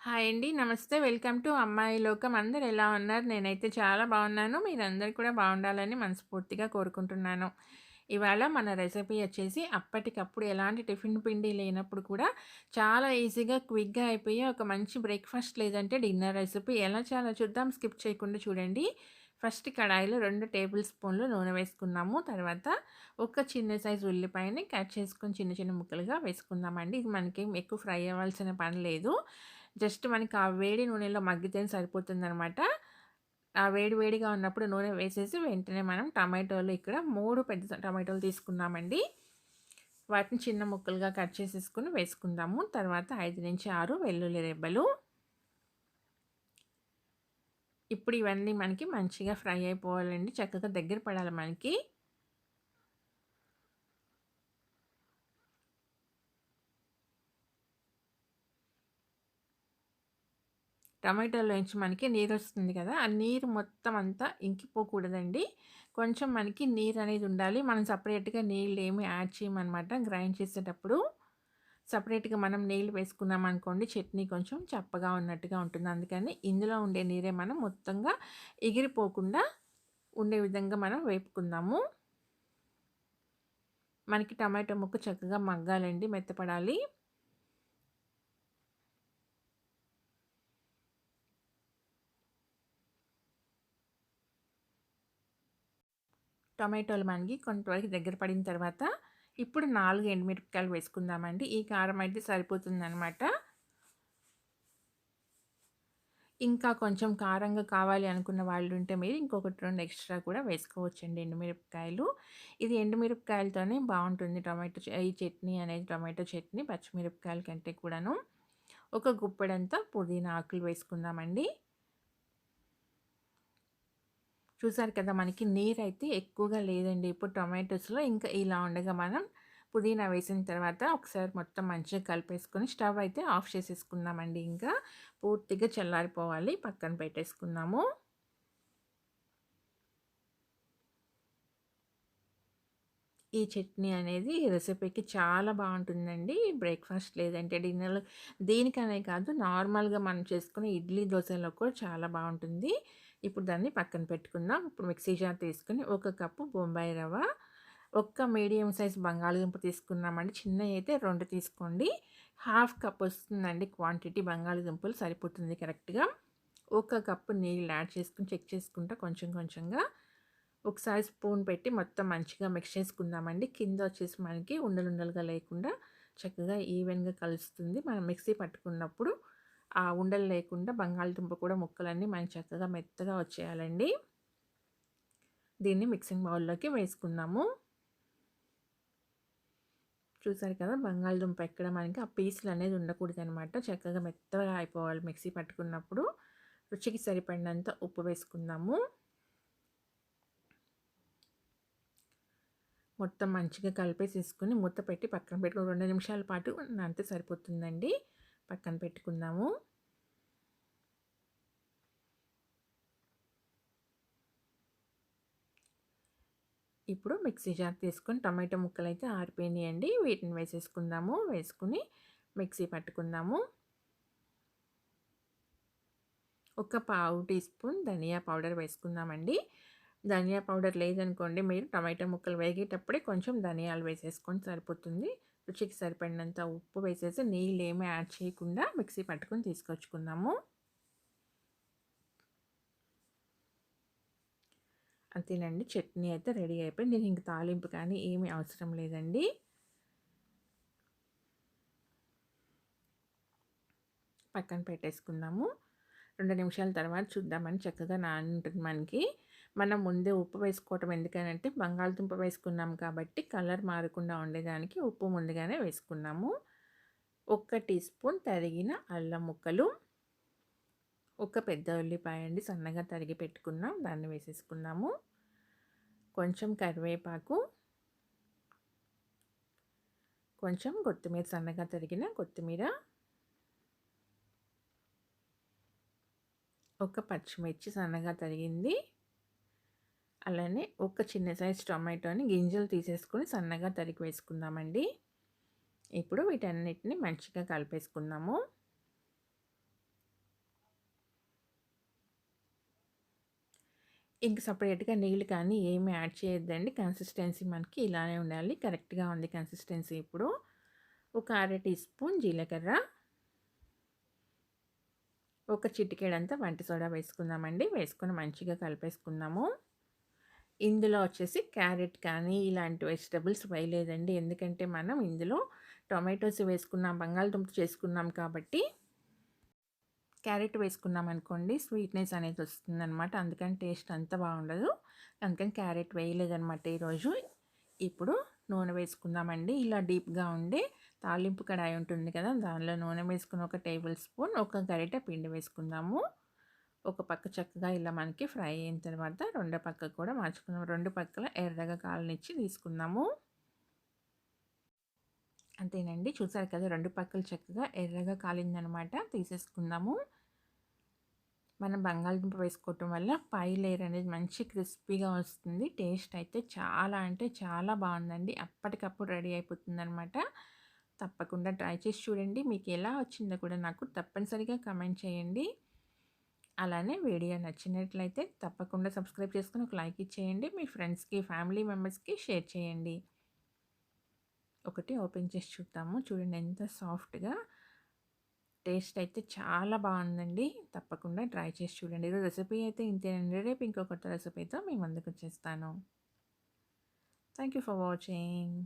Hi అండి. నమస్తే. Welcome to అమ్మాయి లోకం. అందరు ఎలా ఉన్నారు? నేనైతే చాలా బాగున్నాను. మీరందరూ కూడా బాగుండాలని మనస్ఫూర్తిగా కోరుకుంటున్నాను. ఇవాళ మన రెసిపీ వచ్చేసి అప్పటికప్పుడు ఎలాంటి టిఫిన్ పిండి లేనప్పుడు కూడా చాలా ఈజీగా, క్విక్‌గా అయిపోయి ఒక మంచి బ్రేక్‌ఫాస్ట్ లేదంటే డిన్నర్ రెసిపీ ఎలా చాలా చూద్దాం. స్కిప్ చేయకుండా చూడండి. ఫస్ట్ కడాయిలో రెండు టేబుల్ స్పూన్లు నూనె వేసుకున్నాము. తర్వాత ఒక చిన్న సైజు ఉల్లిపాయని కట్ చేసుకొని చిన్న చిన్న ముక్కలుగా వేసుకుందామండి. ఇది మనకి ఎక్కువ ఫ్రై అవ్వాల్సిన పని లేదు. జస్ట్ మనకి ఆ వేడి నూనెలో మగ్గితేనే సరిపోతుందనమాట. ఆ వేడి వేడిగా ఉన్నప్పుడు నూనె వేసేసి వెంటనే మనం టమాటోలు ఇక్కడ మూడు పెద్ద టమాటోలు తీసుకున్నామండి. వాటిని చిన్న ముక్కలుగా కట్ చేసేసుకుని వేసుకుందాము. తర్వాత 5-6 వెల్లుల్లి రెబ్బలు. ఇప్పుడు ఇవన్నీ మనకి మంచిగా ఫ్రై అయిపోవాలండి. చక్కగా దగ్గర పడాలి మనకి. టమాటాలోంచి మనకి నీరు వస్తుంది కదా! ఆ నీరు మొత్తం అంతా ఇంకిపోకూడదండి. కొంచెం మనకి నీరు అనేది ఉండాలి. మనం సపరేట్గా నీళ్ళు ఏమి యాడ్ చేయమనమాట గ్రైండ్ చేసేటప్పుడు. సపరేట్గా మనం నీళ్ళు వేసుకున్నామనుకోండి చట్నీ కొంచెం చప్పగా ఉన్నట్టుగా ఉంటుంది. అందుకని ఇందులో ఉండే నీరే మనం మొత్తంగా ఎగిరిపోకుండా ఉండే విధంగా మనం వేపుకుందాము. మనకి టమాటో ముక్క చక్కగా మగ్గాలండి. మెత్తపడాలి. టమాటోలు మనకి కొంతవరకు దగ్గర పడిన తర్వాత ఇప్పుడు నాలుగు ఎండుమిరపకాయలు వేసుకుందామండి. ఈ కారం అయితే సరిపోతుందనమాట. ఇంకా కొంచెం కారంగా కావాలి అనుకున్న వాళ్ళు ఉంటే మీరు ఇంకొకటి రెండు ఎక్స్‌ట్రా కూడా వేసుకోవచ్చండి ఎండుమిరపకాయలు. ఇది ఎండుమిరపకాయలతోనే బాగుంటుంది టమాటో ఈ చట్నీ అనేది టమాటో చట్నీ పచ్చిమిరపకాయల కంటే కూడాను. ఒక గుప్పెడంతా పుదీనా ఆకులు వేసుకుందామండి. చూసారు కదా! మనకి నీరు అయితే ఎక్కువగా లేదండి. ఇప్పుడు టొమాటోస్‌లో ఇంకా ఇలా ఉండగా మనం పుదీనా వేసిన తర్వాత ఒకసారి మొత్తం మంచిగా కలిపేసుకొని స్టవ్ అయితే ఆఫ్ చేసేసుకుందామండి ఇంకా. పూర్తిగా చల్లారిపోవాలి. పక్కన పెట్టేసుకుందాము. ఈ చట్నీ అనేది రెసిపీకి చాలా బాగుంటుందండి బ్రేక్‌ఫాస్ట్ లేదంటే డిన్నర్‌లో దీనికనే కాదు నార్మల్‌గా మనం చేసుకునే ఇడ్లీ, దోశలో కూడా చాలా బాగుంటుంది ఇప్పుడు దాన్ని పక్కన పెట్టుకుందాం. ఇప్పుడు మిక్సీ జార్ తీసుకొని ఒక కప్పు బొంబాయి రవ్వ, ఒక్క మీడియం సైజ్ బంగాళదుంప తీసుకున్నామండి. చిన్నయైతే 2 తీసుకోండి. హాఫ్ కప్ వస్తుందండి క్వాంటిటీ బంగాళదుంపలు సరిపోతుంది కరెక్ట్‌గా. ఒక కప్పు నీళ్ళు యాడ్ చేసుకొని చెక్ చేసుకుంటా కొంచెం కొంచెంగా ఒకసారి స్పూన్ పెట్టి మొత్తం మంచిగా మిక్స్ చేసుకుందామండి. కింద వచ్చేసి మనకి ఉండలుండలుగా లేకుండా చక్కగా ఈవెన్‌గా కలుస్తుంది. మనం మిక్సీ పట్టుకున్నప్పుడు ఆ ఉండలు లేకుండా బంగాళదుంప కూడా ముక్కలన్నీ మనకి చక్కగా మెత్తగా వచ్చేయాలండి. దీన్ని మిక్సింగ్ బౌల్‌లోకి వేసుకుందాము. చూసారు కదా! బంగాళదుంప ఎక్కడ మనకి ఆ పీసులు అనేది ఉండకూడదనమాట. చక్కగా మెత్తగా అయిపోవాలి మిక్సీ పట్టుకున్నప్పుడు. రుచికి సరిపడినంత ఉప్పు వేసుకుందాము. మొత్తం మంచిగా కలిపేసేసుకొని మూత పెట్టి పక్కన పెట్టుకుని రెండు నిమిషాల పాటు నానితే సరిపోతుందండి. పక్కన పెట్టుకుందాము. ఇప్పుడు మిక్సీ జార్ తీసుకొని టమాటో ముక్కలైతే ఆరిపోయినాయండి. వీటిని వేసేసుకుందాము. వేసుకొని మిక్సీ పట్టుకుందాము. ఒక పావు టీ స్పూన్ ధనియా పౌడర్ వేసుకుందామండి. ధనియా పౌడర్ లేదనుకోండి మీరు టమాటో ముక్కలు వేగేటప్పుడే కొంచెం ధనియాలు వేసేసుకొని సరిపోతుంది. రుచికి సరిపడినంత ఉప్పు వేసేసి నీళ్ళేమి యాడ్ చేయకుండా మిక్సీ పట్టుకొని తీసుకొచ్చుకుందాము. అంతేనండి చట్నీ అయితే రెడీ అయిపోయింది. దీనికి ఇంక తాలింపు కానీ ఏమి అవసరం లేదండి. పక్కన పెట్టేసుకుందాము. రెండు నిమిషాల తర్వాత చూద్దామని చక్కగా నానుంటుంది మనకి. మనం ముందే ఉప్పు వేసుకోవటం ఎందుకనంటే బంగాళదుంప వేసుకున్నాం కాబట్టి కలర్ మారకుండా ఉండేదానికి ఉప్పు ముందుగానే వేసుకున్నాము. ఒక్క టీ స్పూన్ తరిగిన అల్లం ముక్కలు. ఒక పెద్ద ఉల్లిపాయ అండి సన్నగా తరిగి పెట్టుకున్నాం. దాన్ని వేసేసుకున్నాము కొంచెం కరివేపాకు. కొంచెం కొత్తిమీర సన్నగా తరిగిన కొత్తిమీర. ఒక పచ్చిమిర్చి సన్నగా తరిగింది. అలానే ఒక చిన్న సైజ్ టొమాటోని గింజలు తీసేసుకుని సన్నగా తరిగి వేసుకుందామండి. ఇప్పుడు వీటన్నిటిని మంచిగా కలిపేసుకుందాము. ఇంక సపరేట్గా నీళ్ళు కానీ ఏమి యాడ్ చేయొద్దండి. కన్సిస్టెన్సీ మనకి ఇలానే ఉండాలి. కరెక్ట్గా ఉంది కన్సిస్టెన్సీ ఇప్పుడు. ఒక అర టీ స్పూన్ జీలకర్ర. ఒక చిటికేడంతా వంట సోడా వేసుకుందామండి. వేసుకొని మంచిగా కలిపేసుకుందాము. ఇందులో వచ్చేసి క్యారెట్ కానీ ఇలాంటి వెజిటబుల్స్ వేయలేదండి. ఎందుకంటే మనం ఇందులో టొమాటోస్ వేసుకున్నాం, బంగాళదుంప చేసుకున్నాం కాబట్టి క్యారెట్ వేసుకున్నామనుకోండి స్వీట్‌నెస్ అనేది వస్తుందనమాట. అందుకని టేస్ట్ అంత బాగుండదు. అందుకని క్యారెట్ వేయలేదనమాట ఈరోజు. ఇప్పుడు నూనె వేసుకుందామండి. ఇలా డీప్‌గా ఉండే తాలింపు కడాయి ఉంటుంది కదా! దానిలో నూనె వేసుకుని ఒక టేబుల్ స్పూన్, ఒక గరిటె పిండి వేసుకుందాము. ఒక పక్క చక్కగా ఇలా మనకి ఫ్రై అయిన తర్వాత రెండో పక్కకు కూడా మార్చుకున్నాము రెండు పక్కల ఎర్రగా కాలనిచ్చి తీసుకున్నాము అంతేనండి. చూసారు కదా! రెండు పక్కలు చక్కగా ఎర్రగా కాలిందనమాట. తీసేసుకుందాము. మనం బంగాళదుంప వేసుకోవటం వల్ల పై లేయర్ అనేది మంచి క్రిస్పీగా వస్తుంది. టేస్ట్ అయితే చాలా అంటే చాలా బాగుందండి. అప్పటికప్పుడు రెడీ అయిపోతుందనమాట. తప్పకుండా ట్రై చేసి చూడండి. మీకు ఎలా వచ్చిందో కూడా నాకు తప్పనిసరిగా కమెంట్ చేయండి. అలానే వీడియో నచ్చినట్లయితే తప్పకుండా సబ్స్క్రైబ్ చేసుకొని ఒక లైక్ ఇచ్చేయండి. మీ ఫ్రెండ్స్‌కి, ఫ్యామిలీ మెంబర్స్‌కి షేర్ చేయండి. ఒకటి ఓపెన్ చేసి చూద్దాము. చూడండి ఎంత సాఫ్ట్‌గా టేస్ట్ అయితే చాలా బాగుందండి. తప్పకుండా ట్రై చేసి చూడండి. ఈరోజు రెసిపీ అయితే ఇంతేనండి. రేపు ఇంకో కొత్త రెసిపీతో మీ ముందుకు వచ్చేస్తాను. Thank you for watching.